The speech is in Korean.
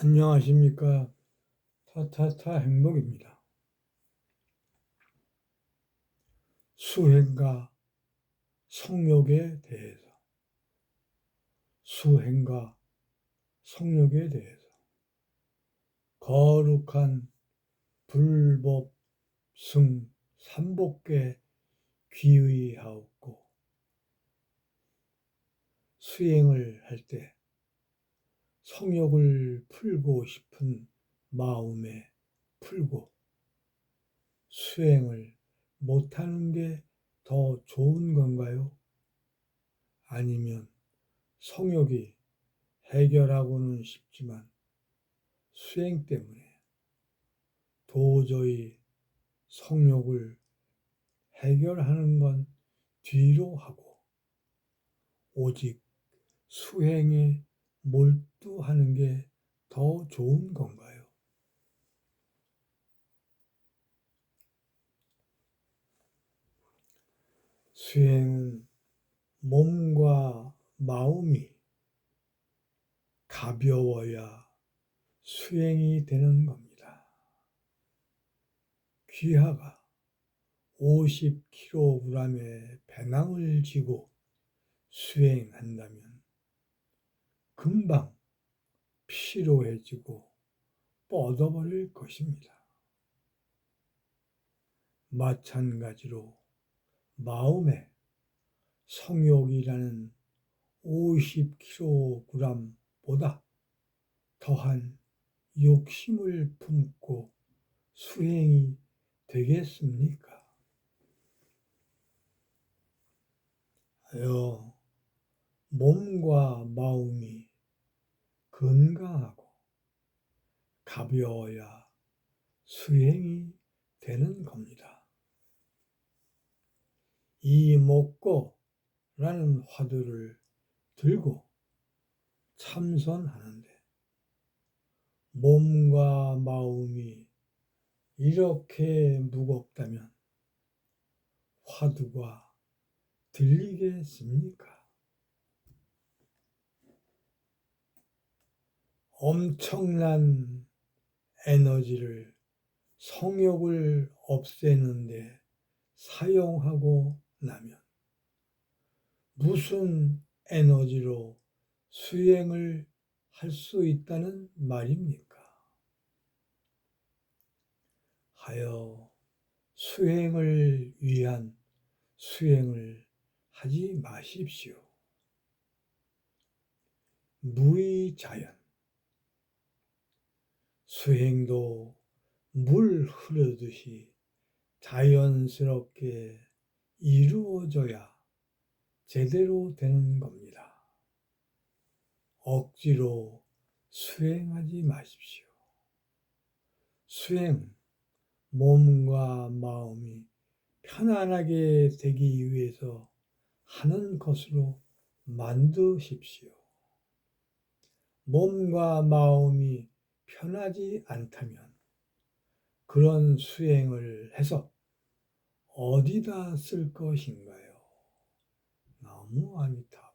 안녕하십니까. 타타타 행복입니다. 수행과 성욕에 대해서, 수행과 성욕에 대해서, 거룩한 불법 승 삼복계 귀의하옵고, 수행을 할 때 성욕을 풀고 싶은 마음에 풀고 수행을 못하는 게 더 좋은 건가요? 아니면 성욕이 해결하고는 싶지만 수행 때문에 도저히 성욕을 해결하는 건 뒤로 하고 오직 수행에 몰두하는 게 더 좋은 건가요? 수행은 몸과 마음이 가벼워야 수행이 되는 겁니다. 귀하가 50kg의 배낭을 지고 수행한다면 금방 피로해지고 뻗어버릴 것입니다. 마찬가지로 마음에 성욕이라는 50kg보다 더한 욕심을 품고 수행이 되겠습니까? 하여 몸과 마음이 건강하고 가벼워야 수행이 되는 겁니다. 이 목고라는 화두를 들고 참선하는데 몸과 마음이 이렇게 무겁다면 화두가 들리겠습니까? 엄청난 에너지를 성욕을 없애는데 사용하고 나면 무슨 에너지로 수행을 할 수 있다는 말입니까? 하여 수행을 위한 수행을 하지 마십시오. 무의자연 수행도 물 흐르듯이 자연스럽게 이루어져야 제대로 되는 겁니다. 억지로 수행하지 마십시오. 수행, 몸과 마음이 편안하게 되기 위해서 하는 것으로 만드십시오. 몸과 마음이 편하지 않다면 그런 수행을 해서 어디다 쓸 것인가요? 나무 아미타.